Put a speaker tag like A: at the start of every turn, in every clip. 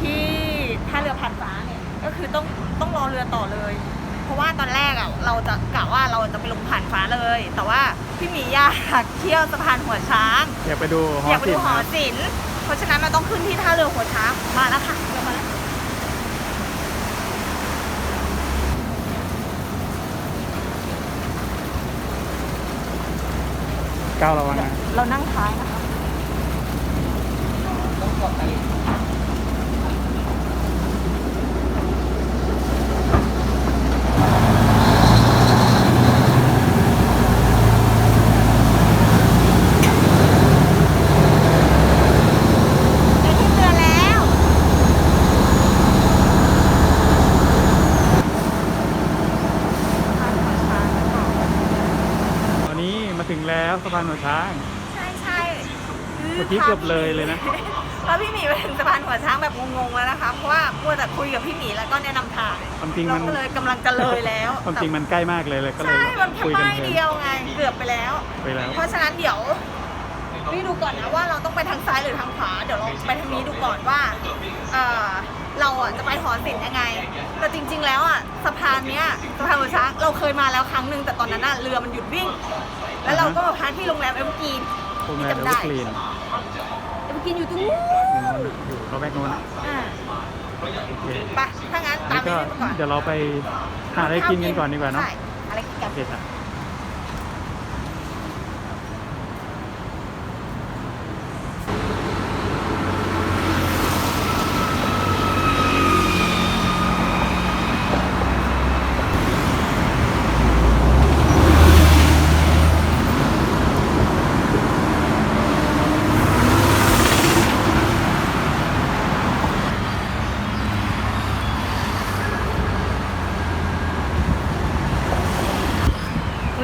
A: ที่ท่าเรือผ่านฟ้าเนี่ยก็คือต้องต้องรอเรือต่อเลย เพราะว่าตอนแรกอะเราจะกะว่าเราจะไปลงผ่านฟ้าเลย แต่ว่าพี่หมีอยากเที่ยวสะพานหัวช้าง
B: อยากไปดูหอ
A: อยากไป
B: ศิ
A: ดู
B: ลป์
A: หอ
B: นะ
A: ศิลป์เพราะฉะนั้นเราต้องขึ้นที่ท่าเรือหัวช้างมาแล้วค่ะเรือมาแล้ว
B: ก้าวระวังนะ
A: เรานั่งท้ายนะคะ ไปที่เรือแล้วสะพานหัวช้างนะคะ
B: ตอนนี้มา ถึงแล้วสะพานหัวช้าง
A: ใช่ใช่
B: เมื่อกี้เกือบเลยเลยนะ
A: พาพี่หมีไปถึงสะพานหัวช้างแบบงงๆแล้วนะคะเพราะว่ามัวแต่คุยกับพี่หมีแล้วก็แนะนำทาง
B: ความจริง
A: เรา
B: มัน
A: ก็เลยกำลังจะเลยแล้ว
B: ความจริงมันใกล้มากเลยเลยก็เลย
A: ใช่มันแค่
B: คุยกัน
A: ป้าย
B: เพลิน
A: เดียวไงเกือบไปแล้ว
B: ไปแล้ว
A: เพราะฉะนั้นเดี๋ยวนี่ดูก่อนนะว่าเราต้องไปทางซ้ายหรือทางขวา เดี๋ยวเราไปทางนี้ดูก่อนว่าเออเราอะจะไปหอศิลป์ยังไง แต่จริง ๆ แล้วอะสะพานเนี้ยสะพานหัวช้างเราเคยมาแล้วครั้งหนึ่งแต่ตอนนั้นน่ะเรือมันหยุดวิ่ง แล้วเราก็มาพักที่โรงแรมเอ็มกีน
B: โรงแรมเอ
A: จำ
B: เวอ
A: ได้
B: ร์กรีน
A: เอ็มกีนอยู่ตรงนู้น
B: อยู่เราแบกโน้นอะ
A: อ่า
B: โอเค
A: ไปถ้างั้นตา
B: นี่
A: ม
B: ก็
A: ไปก่อน
B: เดี๋ยวเราไปหาอะไรกินกันก่อนดีกว่าเนาะ
A: ใช่อะไรกินกัน
B: โอเคจ้ะ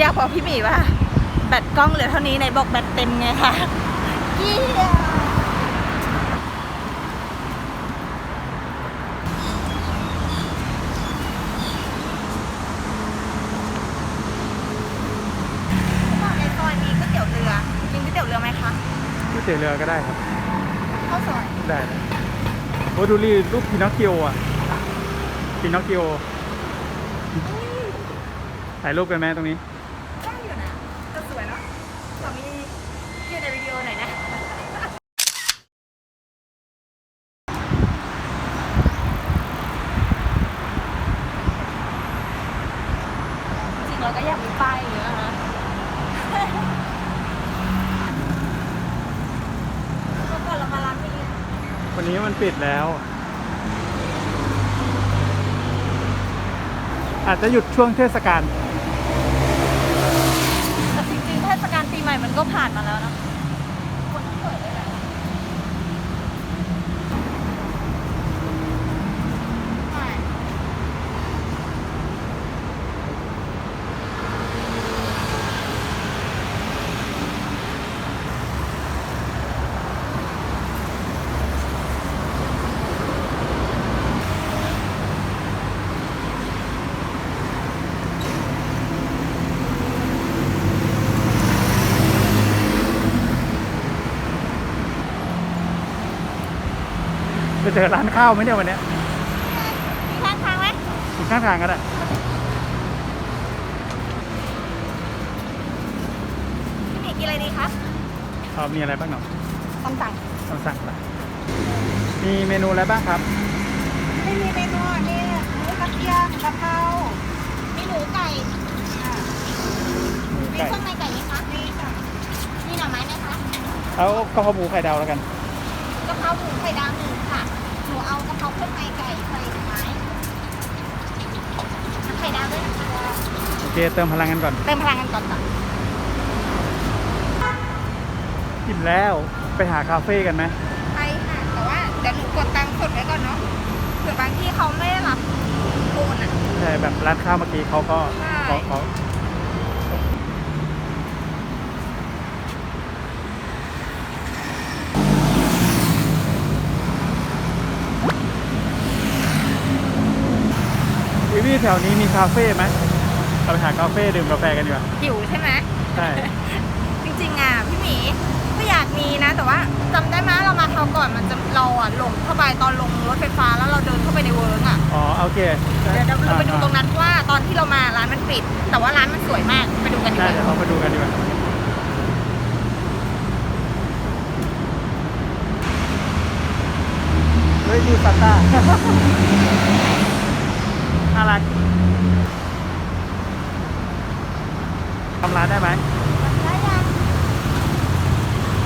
A: อยากบอกพี่หมีว่า แบตกล้องเหลือเท่านี้ในบอกแบตเต็มไงคะเกี้ยในซอยมีก๋วยเตี๋ยวเรือกินก๋วยเตี๋ยวเรือไหมคะ
B: ก๋วยเตี๋ยวเรือก็ได้ครับ
A: ข้าวซอย
B: ได้เลยโอ้ดูรีรูปพินอคคิโออะพินอคคิโอถ่ายรูปกันไหมตรงนี้
A: ได้อยู่นะก็สวยเนาะ ขอมีอยู่ในวิดีโอหน่อยนะจริงเราก็อยากมีป้ายอย่างเงี้ยนะเมื่อก่อนเรามาร้านนี้
B: วันนี้มันปิดแล้ว อาจจะหยุดช่วงเทศกาล
A: แต่จริงๆเทศกาลปีใหม่มัน ก็ผ่านมาแล้วนะคนเปิดเลยแหละใช่
B: จะเจอร้านข้าวไหมเนี่ยวันเนี้ย
A: มีข้างทางไหม
B: อยู่ข้างทางก็ได้
A: พี่หมีกินอะไรดีคะ
B: เอามีอะไรบ้างเนาะ
A: ตำสั่ง
B: ต้องสั่งไปมีเมนูอะไรบ้างครับ
A: ไม่มีเมนูอะนี่หมูกระเทียมกะเพรามีหมูไก่
B: หมู
A: มี
B: ไก่
A: เครื่องในไก่ไหมคะมีค่ะมีหน่อไม้ไหมคะ
B: เอากะเพราหมูไข่ดาวแล้วกัน
A: กะเพราหมูไข่ดาวหนึ่งค่ะหนู เอากะเพราเครื่องในไก่ใส่หน่อไม้ไข่ดาวด้วยนะคะ
B: โอเคเติมพลังกันก่อน
A: เติมพลังกันก่อนค่ะ
B: อิ่มแล้วไปหาคาเฟ่กันไหม
A: ไปค่ะ แต่ว่าเดี๋ยวหนูกดตังค์สดไว้ก่อนเนาะเผื่อบางที่เขาไม่ได้รับโอนอะ
B: ใช่แบบร้านข้าวเมื่อกี้เขาก็
A: ใช่
B: เขาเขา แถวนี้มีคาเฟ่ไหมเราไปหาคาเฟ่ดื่มกาแฟกันดีกว่า
A: หิวใช่ไหม
B: ใช่
A: จริงๆอะพี่หมีก็อยากมีนะ แต่ว่าจำได้ไหมเรามาคราวก่อนมันจะเราอะหลงเข้าไปตอนลงรถไฟฟ้าแล้วเราเดินเข้าไปในเวิร์กอะ
B: อ๋อโอเค
A: เดี๋ยวเราไปดูตรงนั้นว่าตอนที่เรามาร้านมันปิด แต่ว่าร้านมันสวยมากไปดูกันดีกว่าใช่
B: เดี๋ยวเราไปดูกันดีกว่าเฮ้ยดูซาต้า น่ารักทำร้านได้ไหม
A: ได้ยัง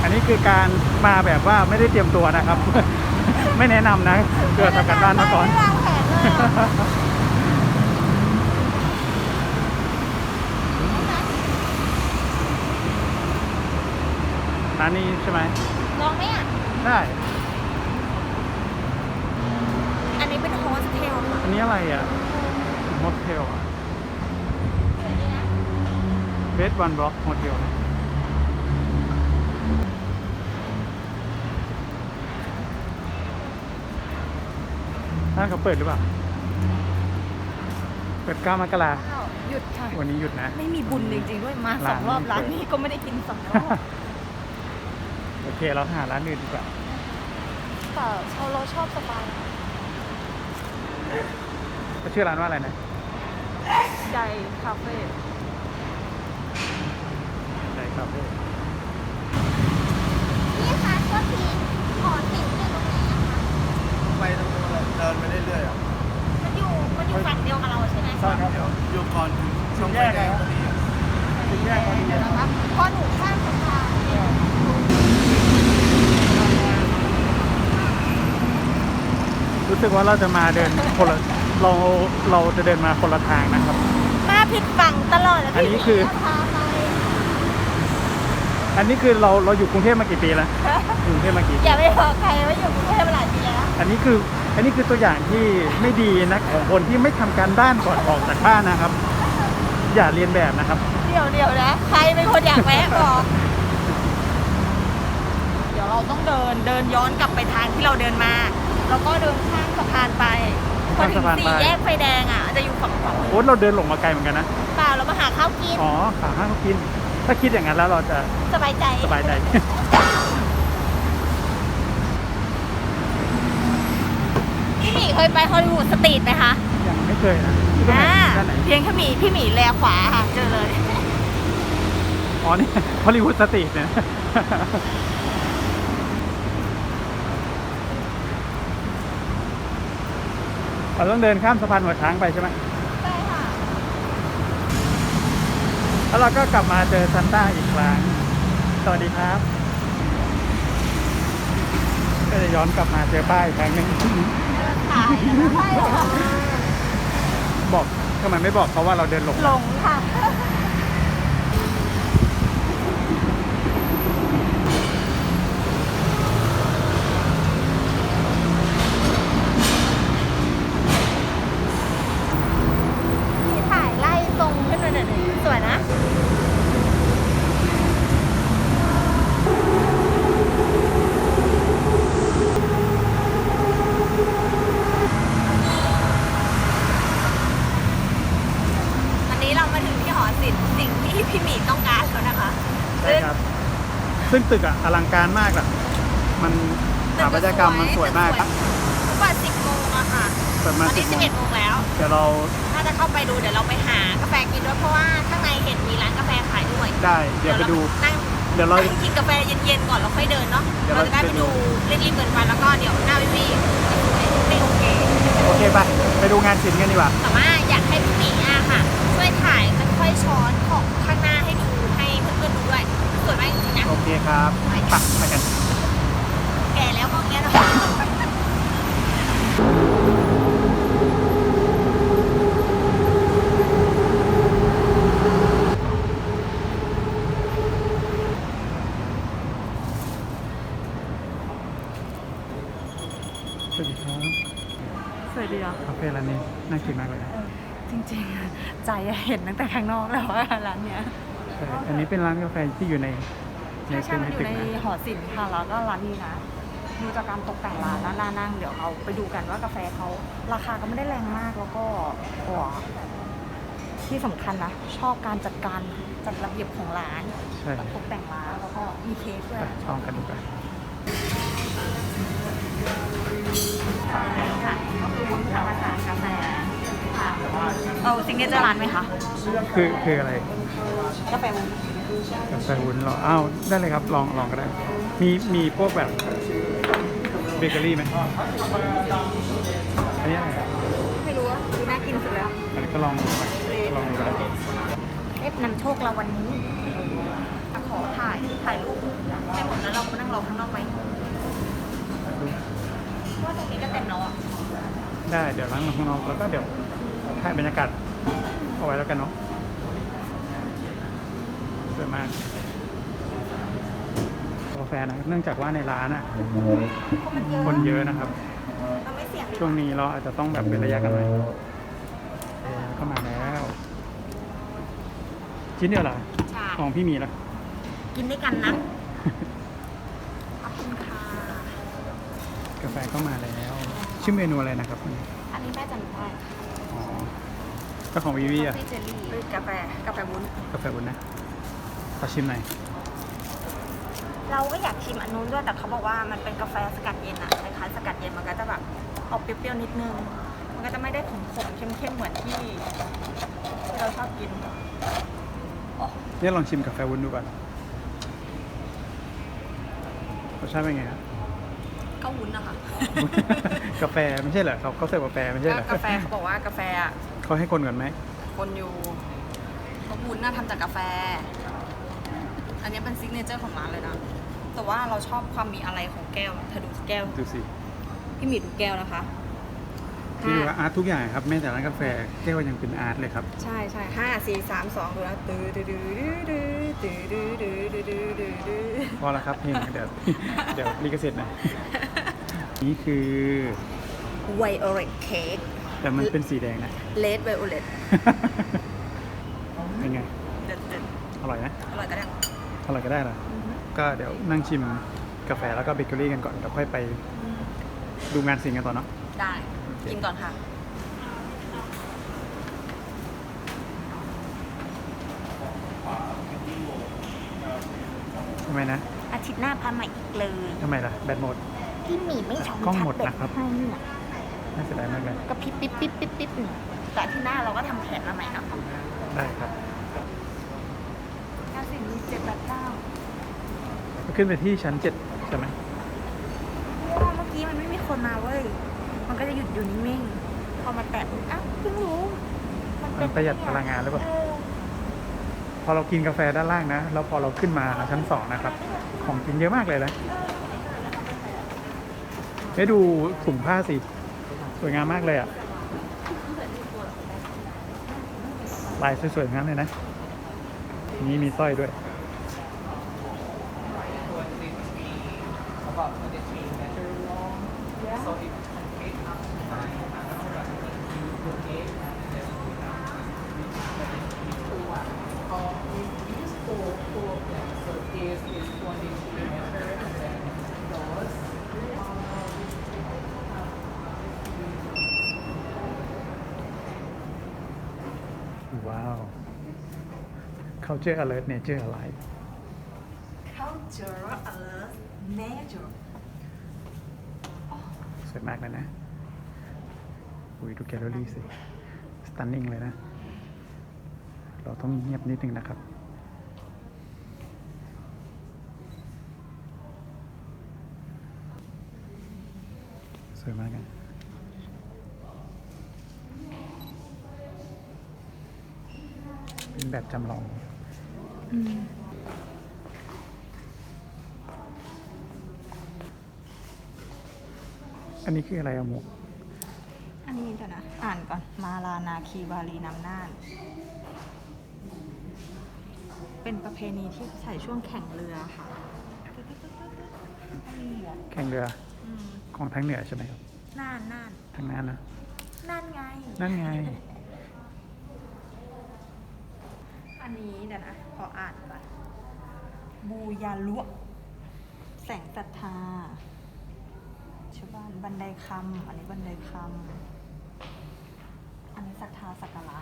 B: อันนี้คือการมาแบบว่าไม่ได้เตรียมตัวนะครับ ไม่แนะนำนะเกิดทำกันบ้านมาก่อน
A: ไม่วางแผนเลยอะ
B: ร้านนี้ใช่ไหม
A: ลองไหมอะ
B: ได้
A: อันนี้เป็นโฮสเทลค่ะ
B: อันนี้อะไรอะ โฮเทลอะ
A: สวยดีนะ
B: เบสวันบล็อกโฮเทลร้านเขาเปิดหรือเปล่า เปิด9มกรา
A: อ้าวหยุดค่ะ
B: วันนี้หยุดนะ
A: ไม่มีบุญจริงๆด้วย มาสองรอบ
B: ร้าน
A: ร้านนี้ก็ไม่ได้กินสองรอบ
B: โอเคเราหาร้านอื่นดีกว่า
A: แต่เราเราชอบสไตล์
B: เขาชื่อร้านว่าอะไรนะ
A: ใหญ่คาเฟ่
B: ใช่ครับ
A: พี่คะโทษทีขอสินอยู่ตรงไหนอะคะ
C: ไปตรงนู้นเลยเดินไปเรื่อยๆอะ
A: มันอยู่มันอยู่ฝั่งเดียวกับเราใช่ไหม
B: ใช่ครับ
C: เดี๋ยวอยู่ก่อนถึงช่องไฟแดงพอดีอะ
B: ถึงแยกพอดี
A: เดี๋ยวนะครับพอหนูข้ามสะพานเนี่ย
B: รู้สึกว่าเราจะมาเดินคนละ เราเราจะเดินมาคนละทางนะครับ
A: มาผิดฝั่งตลอดแล้ว
B: อัน
A: พี่
B: นี้คือ
A: หมีก็พาไป
B: อันนี้คือเราเราอยู่กรุงเทพมากี่ปีแล้วอยู่กรุงเทพมากี่
A: อย่าไปบอกใครว่าอยู่กรุงเทพมาหลายปีแล้ว
B: อันนี้คืออันนี้คือตัวอย่างที่ไม่ดีนะของคนที่ไม่ทำการบ้านก่อนออกจากบ้านนะครับ อย่าเรียนแบบนะครับ
A: เดี๋ยวเดี๋ยวนะใครเป็นคนอยากแวะบอก เดี๋ยวเราต้องเดินเดินย้อนกลับไปทางที่เราเดินมา แล้วก็เดินข้ามสะพานไป พอถึง
B: ข้ามสะพานไป
A: สี่แยกไฟแดงอะจะอยู่ฝั่งขวามือ
B: โอ้เราเดินหลงมาไกลเหมือนกันนะ
A: เปล่าเรามาหาข้าวกิน
B: อ๋อขาห้างเขากิน ถ้าคิดอย่างนั้นแล้วเราจะ
A: สบายใจ
B: สบายใจ
A: พี่หมีเคยไปฮอลลีวูดสตรีทไหมคะ
B: ยังไม่เคยนะที่ตรงไหน
A: อ่า
B: ด้านไหน
A: เพียงแค่หมีพี่หมีแลขวาค่ะเจอเลย
B: อ๋อนี่ฮอลลีวูดสตรีทเนี่ย เราต้องเดินข้ามสะพานหัวช้างไปใช่ไหม
A: ใช่ค่ะ
B: แล้วเราก็กลับมาเจอซันต้าอีกครั้ง สวัสดีครับ ก็จะย้อนกลับมาเจอป้ายอีกครั้งหนึง
A: ขายใช่ค่ะ
B: บอกทำไมไม่บอกเขาว่าเราเดินหลง
A: หลงค่ะ พี่ถ่ายไล่ตรงขึ้นมาหน่อยดิสวยนะ วันนี้เรามาถึงที่หอศิลป์สิ่งที่พี่หมีต้องการแล้วนะคะ
B: ใช่ครับ ซึ่ง ตึกอะอลังการมากอะมันสถาปัตยกรรมมันสวยมากครับ
A: ทุกวันสิบโมงอะค่ะ
B: เปิด
A: ต
B: มา
A: อน
B: สิ
A: นี้
B: บ
A: สิ
B: โม
A: บ
B: ง
A: เอ็ดโมงแล้ว
B: เดี๋ยวเรา
A: ถ้าจะเข้าไปดูเดี๋ยวเราไปหากาแฟกินด้วยเพราะว่าข้างในเห็นมีร้านกาแฟขายด้วย
B: ได้เดี๋ยวไปดู
A: นั่ง
B: เดี๋ยวเรา
A: นั่งกินกาแฟเย็นๆก่อนแล้วค่อยเดินเนาะ
B: เดี๋ยว
A: เรา
B: เรา
A: จะได้
B: ไป
A: ไป
B: ดู
A: ดูรีบๆเกินไปแล้วก็เดี๋ยวหน้าพี่พี่ไม่โอเค
B: โอเคปะไปดูงานศิลป์กันดีกว่า
A: แต่ว่าอยากให้พี่หมีอะค่ะ ช่วยถ่ายค่อยๆช้อนของข้างหน้า สวยมากจริงๆนะ
B: โอเคครับไปไปกัน
A: แก่แล้วก็เงี้ยเนาะ
B: สวัสดีครับ
A: สวยดีอะ
B: คาเฟ่ร้านนี้น่ากินมากเลยนะ
A: จริงๆใจเห็นตั้งแต่ข้างนอกแล้วว่าร้านเนี้ย
B: อันนี้เป็นร้านกาแฟที่อยู่ในใน
A: ช่ใช่อยู่ในหอศิลป์ค่ะแล้วก็ร้านนี้นะดูจากการตกแต่งร้านแล้านั่งเดี๋ยวเราไปดูกันว่ากาแฟเขาราคาก็ไม่ได้แรงมากแล้วก็หัวที่สำคัญนะชอบการจัดการจัดระเบียบของร้านตกแต่งร้านแล้วก็มีเค้กด้วย
B: ลองกันดูกัน
A: ค่ะก็คือคนทำอาหารกาแฟค่ะ เอาซิงเกิลเจอร์ร้านไหมคะ
B: คือคืออะไร
A: กาแฟวุ้น
B: กาแฟวุ้นเหรออ้าวได้เลยครับลองลองก็ได้ มีมีพวกแบบเบเกอรี่ไหมอันนี้อะไรครับ
A: ไม่รู้ว่าดูน่ากินสุดแล้ว
B: อันนี้ก็ลองดูไปลองดูก็ได้
A: เอฟนำโชคเราวันนี้ขอถ่ายถ่ายรูปให้หมดแล้วเรามานั่งรอข้างนอกไหมว่าตรงนี้ก็เต็มแล้วอะ
B: ได้เดี๋ยวล้างข้างนอกแล้วก็เดี๋ยว ถ่ายบรรยากาศเอาไว้แล้วกันเนาะสวยมากกาแฟนะครับเนื่องจากว่าในร้านอะ
A: มันเยอะ
B: คนเยอะนะครับ
A: เราไม่เสี่ยงดีก
B: ช่วง
A: ว่า
B: นี้เราอาจจะต้องแบบเป็นระยะกันหน่อยเออเข้ามาแล้ว ชิ้นเดียวเหรอ
A: ใช่
B: ของพี่มีละ
A: กินด้วยกันนะ ขอบคุณค่ะ
B: กาแฟเข้ามาแล้ว ชื่อเมนูอะไรนะครับ อันนี้
A: อันนี้แม่จันทร์ได้
B: อ๋อ ก็ของวีวีอะ
A: พี่เจลลี่กาแฟกาแฟวุ้น
B: กาแฟบุญนะขอชิมหน่อย
A: เราก็อยากชิมอันนู้นด้วยแต่เขาบอกว่ามันเป็นกาแฟสกัดเย็นอะคล้ายๆสกัดเย็นมันก็จะแบบออกเปรี้ยวๆนิดนึง มันก็จะไม่ได้ขมๆเข้มๆเหมือนที่ที่เราชอบกิน
B: เนี่ยลองชิมกาแฟวุ้นดูก่อนรสชาติเป็นไงครับ
A: ก็วุ้นนะคะ
B: กาแฟไม่ใช่เหรอเขาเขาใส่กาแฟไม่ใช่เหรอ กา
A: แฟเขาบอกว่ากาแฟอะ
B: เขาให้คนก่อนไหม
A: คนอยู่เพราะวุ้นน่าทำจากกาแฟ อันนี้เป็นซิกเนเจอร์ของร้านเลยนะ แต่ว่าเราชอบความมีอะไรของแก้วอะเธอดูแก้ว
B: ดูสิ
A: พี่หมีดูแก้วนะคะ
B: ที่ดูว่าอาร์ตทุกอย่างครับแม้แต่ร้านกาแฟแก้วยังเป็นอาร์ตเลยครับ
A: ใช่ใช่ห้าสี่สามสองดูนะตื้อตื้อตื้อตื้อตื้อตื้อตื้อตื้อตื้อตื้อตื้อ
B: พอแล้วครับเพลงเดี๋ยวเดี๋ยวลิขสิทธิ์นะนี่คือ
A: ไวโอเลตเค้ก
B: แต่มันเป็นสีแดงนะ
A: เลดไวโอเลต
B: เป็นไง
A: เด็ดเด็ด
B: อร่อยนะ
A: อร่อยก็ได้
B: อร่อยก็ได้เหรอ ก็เดี๋ยวนั่งชิมกาแฟแล้วก็เบเกอรี่กันก่อนเดี๋ยวค่อยไปดูงานศิลป์กันต่อเนาะ
A: ได้ กินก่อนค่ะ
B: ทำไมนะ
A: อาทิตย์หน้าพาใหม่อีกเลย
B: ทำไมล่ะ แบตหมด
A: พี่หมีไม่ชม
B: กล้องหมด
A: แท็
B: นะครับ
A: ให้อะ
B: น่าเสียดายมากเลย
A: ก็พริบปิ๊บปิ๊บปิ๊บปิ๊บแต่อาที่หน้าเราก็ทำแผนมาใหม่เนาะ
B: ได้ครับ
A: ห้าสี่เจ็ดแปดเก้า
B: ขึ้นไปที่ชั้นเจ็ดใช่ไหม
A: เพราะว่าเมื่อกี้มันไม่มีคนมาเว้ย มันก็จะหยุดอยู่นิ่งๆ พอมาแตะอ้าวเพิ่งรู้
B: มันประหยัดพลังงานหรือเปล่า
A: เออ
B: พอเรากินกาแฟด้านล่างนะ แล้วพอเราขึ้นมาชั้นสองนะครับ ของกินเยอะมากเลยนะได้ดูถุงผ้าสิ สวยงามมากเลยอะลายสวยๆทั้งนั้นเลยนะ นี่มีสร้อยด้วย ว้าว culture alert nature alive
A: culture alert nature
B: สวยมากเลยนะ อุ้ยดูแกลเลอรี่สิ stunning เลยนะ เราต้องเงียบนิดนึงนะครับสวยมากอะ เป็นแบบจำลองอันนี้คืออะไรอะหมวก
A: อันนี้เดี๋ยวนะ อ่านก่อน มาลานาคีวารีนำน่านเป็นประเพณีที่ใส่ช่วงแข่งเรือค่ะมีหมวก
B: แข่งเรือ
A: อืม
B: ของทางเหนือใช่ไหมครับ
A: น่านน่าน
B: ทางนั้นนะ
A: น่านไง
B: นั่นไง
A: อันนี้เดี๋ยวนะ ขออ่านก่อนบูยาลุแสงศรัทธาชาวบ้านบันไดคำอันนี้บันไดคำอันนี้ศรัทธาสักการะ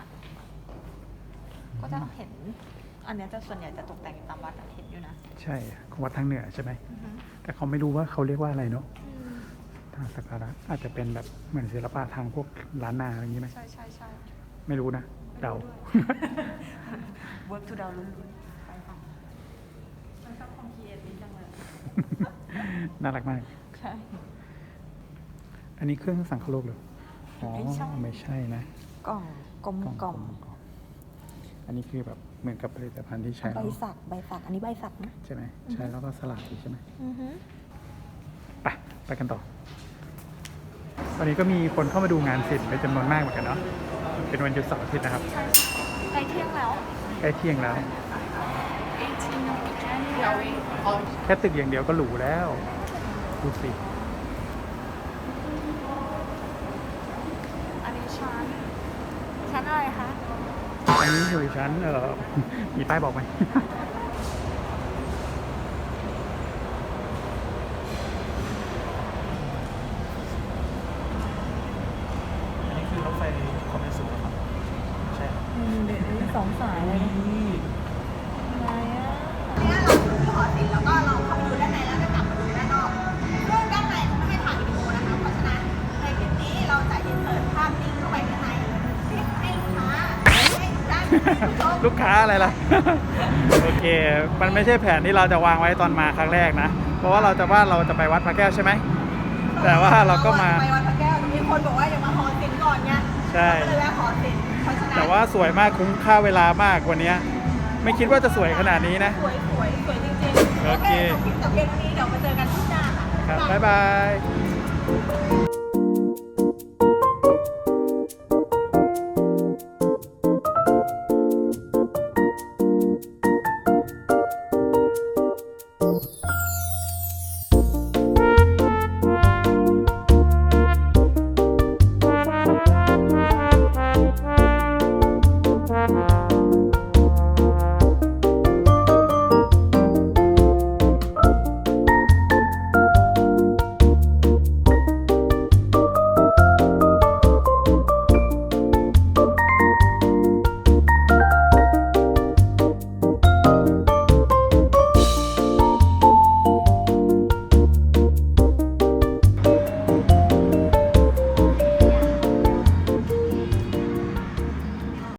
A: ก็จะเห็น อันเนี้ยจะส่วนใหญ่จะตกแต่งอยู่ตามวัดอะเห็นอยู่นะ
B: ใช่ของวัดทางเหนือใช่ไหม
A: อือฮึ
B: แต่เขาไม่รู้ว่าเขาเรียกว่าอะไรเนาะทางสักการะอาจจะเป็นแบบเหมือนศิลปะทางพวกล้านนาอะไรอย่างนี้ไหม
A: ใช่ใช่ใช่
B: ไม่รู้นะเดา
A: เวิร์กทูดาวลุ้นๆไปค่ะมันชอบความคิดนี้จังเลย
B: น่ารักมาก
A: ใช่
B: อันนี้เครื่องสังคโลกเหรออ๋อ
A: ไม่ใช่
B: ไม่ใช่นะ
A: กล่องกลมกล่อม
B: กล่องอันนี้คือแบบเหมือนกับผลิตภัณฑ์ที่ใช้
A: ใบ
B: แล้ว
A: สักใบสักอันนี้ใบสักนะ
B: ใช่ไหมใช้แล้วก็สลัดอีกใช่ไหม
A: อือฮึ
B: ไปไปกันต่อ ตอนนี้ก็มีคนเข้ามาดูงานศิลป์เป็นจำนวนมากเหมือนกันเนาะ เป็นวันหยุดเสาร์อาทิตย์นะครับ
A: ใกล้เที่ยงแล้ว
B: ใกล้เที่ยงแล้ว แค่ตึกอย่างเดียวก็หรูแล้ว ดูสิ
A: อันนี้ชั้นชั้นอะไรคะ
B: อันนี้อยู่ชั้นเอ่อมีป้ายบอกไหม อันนี้คือรถไฟความเร็วสูงครับ ใช่
A: เดี๋ยวส องสายเลยอะไรอะเนี่ยเราอยู่ที่หอศิลป์แล้วก็เราเข้าไปดูด้านในแล้วก็กลับมาดูด้านนอกซึ่งด้านในเขาไม่ให้ถ่ายวิดีโอนะคะ เพราะฉะนั้นในคลิปนี้เราจะอินเสิร์ตภาพนิ่งเข้าไปข้างในให้ลูกค้าให้ดูด้านในผู้ชม
B: ลูกค้าอะไรล่ะ โอเค มันไม่ใช่แผนที่เราจะวางไว้ตอนมาครั้งแรกนะ เพราะว่าเราจะว่าเราจะไปวัดพระแก้วใช่ไหม แต่ว่าเราก็มา
A: ไปวัดพระแก้วมีคนบอกว่าอย่ามาหอศิลป์ก่อนไง
B: ใช่
A: เราก็เลยแวะหอศิลป์ เพราะฉะนั้น
B: แต่ว่าสวยมากคุ้มค่าเวลามากวันเนี้ยไม่คิดว่าจะสวยขนาดนี้นะ
A: สวยสวยสวยจริงๆ
B: โอเค
A: จบคลิปแต่เพียงเท่านี้เดี๋ยวมาเจอกันที่หน้าค่ะ
B: ครับ บ๊ายบาย